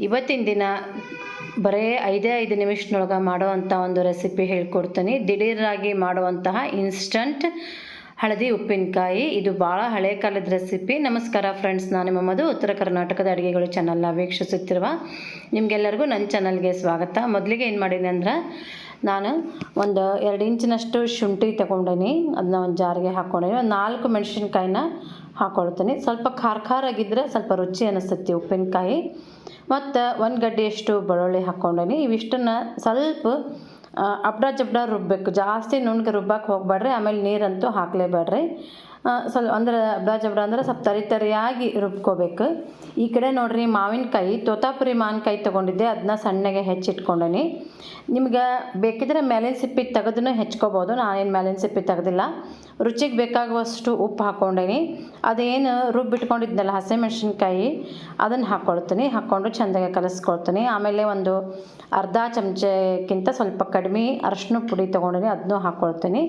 ಇವತ್ತಿನ ದಿನ ಬರೀ ಐದೇ ಐದು ನಿಮಿಷದೊಳಗೆ ಮಾಡುವಂಥ ಒಂದು ರೆಸಿಪಿ ಹೇಳ್ಕೊಡ್ತೀನಿ. ದಿಢೀರಾಗಿ ಮಾಡುವಂತಹ ಇನ್ಸ್ಟಂಟ್ ಹಳದಿ ಉಪ್ಪಿನಕಾಯಿ. ಇದು ಭಾಳ ಹಳೆ ಕಾಲದ ರೆಸಿಪಿ ನಮಸ್ಕಾರ ಫ್ರೆಂಡ್ಸ್ ನಾನು ನಿಮ್ಮ ಉತ್ತರ ಕರ್ನಾಟಕದ ಅಡುಗೆಗಳು ಚಾನಲ್ನ ವೀಕ್ಷಿಸುತ್ತಿರುವ ನಿಮಗೆಲ್ಲರಿಗೂ ನನ್ನ ಚಾನಲ್ಗೆ ಸ್ವಾಗತ. ಮೊದಲಿಗೆ ಏನು ಮಾಡೀನಿ ಅಂದ್ರೆ, ನಾನು ಒಂದು ಎರಡು ಇಂಚಿನಷ್ಟು ಶುಂಠಿ ತೊಗೊಂಡೀನಿ. ಅದನ್ನ ಒಂದು ಜಾರಿಗೆ ಹಾಕ್ಕೊಂಡೀನಿ ಒಂದು ನಾಲ್ಕು ಮೆಣಸಿನ್ಕಾಯಿನ ಹಾಕ್ಕೊಳ್ತೀನಿ ಸ್ವಲ್ಪ ಖಾರ ಖಾರ ಆಗಿದ್ದರೆ ಸ್ವಲ್ಪ ರುಚಿ ಅನಿಸ್ತೈತಿ ಉಪ್ಪಿನಕಾಯಿ. ಮತ್ತು ಒಂದು ಗಡ್ಡೆಯಷ್ಟು ಬೆಳ್ಳುಳ್ಳಿ ಹಾಕ್ಕೊಂಡೀನಿ. ಇವಿಷ್ಟನ್ನು ಸ್ವಲ್ಪ ಅಬ್ಡ ಜಬ್ಡ ರುಬ್ಬಬೇಕು ಜಾಸ್ತಿ ನುಣ್ಣಗೆ ರುಬ್ಬಕ್ಕೆ ಹೋಗ್ಬೇಡ್ರಿ ಆಮೇಲೆ ನೀರಂತೂ ಹಾಕಲೇಬೇಡ್ರಿ. ಸ್ವಲ್ಪ ಅಂದ್ರೆ ಜಬ್ಡ ಅಂದ್ರೆ ಸ್ವಲ್ಪ ತರಿ ತರಿಯಾಗಿ ರುಬ್ಕೋಬೇಕು. ಈ ಕಡೆ ನೋಡ್ರಿ ಮಾವಿನಕಾಯಿ, ತೋತಾಪುರಿ ಮಾವಿನಕಾಯಿ ತೊಗೊಂಡಿದ್ದೆ ಅದನ್ನ ಸಣ್ಣಗೆ ಹೆಚ್ಚಿಟ್ಕೊಂಡೇನಿ. ನಿಮ್ಗೆ ಬೇಕಿದ್ರೆ ಮೇಲಿನ ಸಿಪ್ಪಿ ತೆಗೆದನ್ನು ಹೆಚ್ಕೋಬೋದು, ನಾನೇನು ಮೇಲಿನ ಸಿಪ್ಪಿ ತೆಗೆದಿಲ್ಲ. ರುಚಿಗೆ ಬೇಕಾಗುವಷ್ಟು ಉಪ್ಪು ಹಾಕ್ಕೊಂಡೇನಿ. ಅದೇನು ರುಬ್ಬಿಟ್ಕೊಂಡಿದ್ನಲ್ಲ ಹಸಿಮೆಣ್ಸಿನ್ಕಾಯಿ, ಅದನ್ನು ಹಾಕ್ಕೊಳ್ತೀನಿ ಹಾಕ್ಕೊಂಡು ಚೆಂದಾಗಿ ಕಲಿಸ್ಕೊಳ್ತೀನಿ. ಆಮೇಲೆ ಒಂದು ಅರ್ಧ ಚಮಚಕ್ಕಿಂತ ಸ್ವಲ್ಪ ಕಡಿಮೆ ಅರಶಿನ ಪುಡಿ ತೊಗೊಂಡಿನಿ ಅದನ್ನೂ ಹಾಕ್ಕೊಳ್ತೀನಿ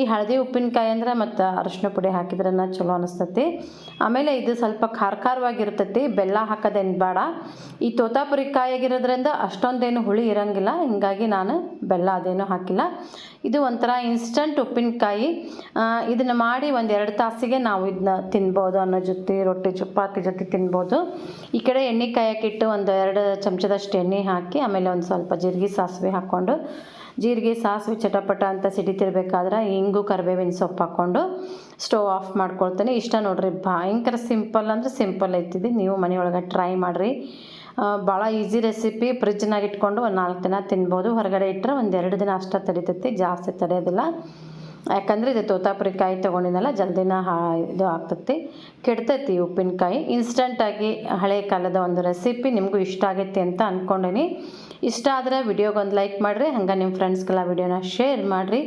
ಈ ಹಳದಿ ಉಪ್ಪಿನಕಾಯಿ ಅಂದ್ರೆ ಮತ್ತು ಅರಶಿನ ಪುಡಿ ಹಾಕಿದ್ರೆ ಚಲೋ ಅನಿಸ್ತತಿ. ಆಮೇಲೆ ಇದು ಸ್ವಲ್ಪ ಖಾರ ಖಾರವಾಗಿರ್ತತಿ ಬೆಲ್ಲ ಹಾಕೋದೇನು ಬೇಡ. ಈ ತೋತಾಪುರಿ ಕಾಯಾಗಿರೋದ್ರಿಂದ ಅಷ್ಟೊಂದೇನು ಹುಳಿ ಇರೋಂಗಿಲ್ಲ, ಹಿಂಗಾಗಿ ನಾನು ಬೆಲ್ಲ ಅದೇನು ಹಾಕಿಲ್ಲ. ಇದು ಒಂಥರ ಇನ್ಸ್ಟಂಟ್ ಉಪ್ಪಿನಕಾಯಿ. ಇದನ್ನು ಮಾಡಿ ಒಂದು ಎರಡು ತಾಸಿಗೆ ನಾವು ಇದನ್ನ ತಿನ್ಬೋದು ಅನ್ನೋ ಜೊತೆ, ರೊಟ್ಟಿ ಚಪಾತಿ ಜೊತೆ ತಿನ್ಬೋದು. ಈ ಕಡೆ ಎಣ್ಣೆ ಕಾಯಕ್ಕಿಟ್ಟು ಒಂದು ಎರಡು ಚಮಚದಷ್ಟು ಎಣ್ಣೆ ಹಾಕಿ, ಆಮೇಲೆ ಒಂದು ಸ್ವಲ್ಪ ಜೀರಿಗೆ ಸಾಸಿವೆ ಹಾಕ್ಕೊಂಡು ಜೀರಿಗೆ, ಸಾಸಿವೆ ಚಟಪಟ ಅಂತ ಸಿಡಿತಿರ್ಬೇಕಾದ್ರೆ ಹಿಂಗು ಕರಿಬೇವಿನ ಸೊಪ್ಪು ಹಾಕ್ಕೊಂಡು ಸ್ಟೋವ್ ಆಫ್ ಮಾಡ್ಕೊಳ್ತೀನಿ. ಇಷ್ಟ ನೋಡ್ರಿ, ಭಯಂಕರ ಸಿಂಪಲ್ ಅಂದರೆ ಸಿಂಪಲ್ ಐತಿದ್ದು ನೀವು ಮನೆಯೊಳಗೆ ಟ್ರೈ ಮಾಡಿರಿ. ಭಾಳ ಈಸಿ ರೆಸಿಪಿ. ಫ್ರಿಜ್ನಾಗ ಇಟ್ಕೊಂಡು ಒಂದು ನಾಲ್ಕು ದಿನ ತಿನ್ಬೋದು. ಹೊರಗಡೆ ಇಟ್ಟರೆ ಒಂದು ಎರಡು ದಿನ ಅಷ್ಟೇ ತಡಿತೈತಿ. ಜಾಸ್ತಿ ತಡೆಯೋದಿಲ್ಲ. ಯಾಕಂದರೆ ಇದು ತೋತಾಪುರಿ ಕಾಯಿ ತೊಗೊಂಡಿದ್ನಲ್ಲ, ಜಲ್ದಿನ ಹಾ ಇದು ಆಗ್ತೈತಿ. ಕೆಡ್ತೈತಿ ಉಪ್ಪಿನಕಾಯಿ. ಇನ್ಸ್ಟಂಟಾಗಿ ಹಳೆ ಕಾಲದ ಒಂದು ರೆಸಿಪಿ ನಿಮಗೂ ಇಷ್ಟ ಆಗೈತಿ ಅಂತ ಅಂದ್ಕೊಂಡೀನಿ ಇಷ್ಟ ಆದರೆ ವಿಡಿಯೋಗೊಂದು ಲೈಕ್ ಮಾಡಿರಿ, ಹಂಗೆ ನಿಮ್ಮ ಫ್ರೆಂಡ್ಸ್ಗೆಲ್ಲ ವಿಡಿಯೋನ ಶೇರ್ ಮಾಡಿರಿ.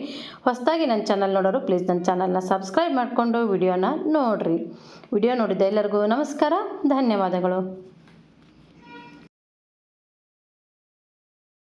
ಹೊಸದಾಗಿ ನನ್ನ ಚಾನಲ್ ನೋಡೋರು ಪ್ಲೀಸ್ ನನ್ನ ಚಾನಲ್ನ ಸಬ್ಸ್ಕ್ರೈಬ್ ಮಾಡಿಕೊಂಡು ವಿಡಿಯೋನ ನೋಡಿರಿ. ವಿಡಿಯೋ ನೋಡಿದ್ದೆ ಎಲ್ಲರಿಗೂ ನಮಸ್ಕಾರ, ಧನ್ಯವಾದಗಳು.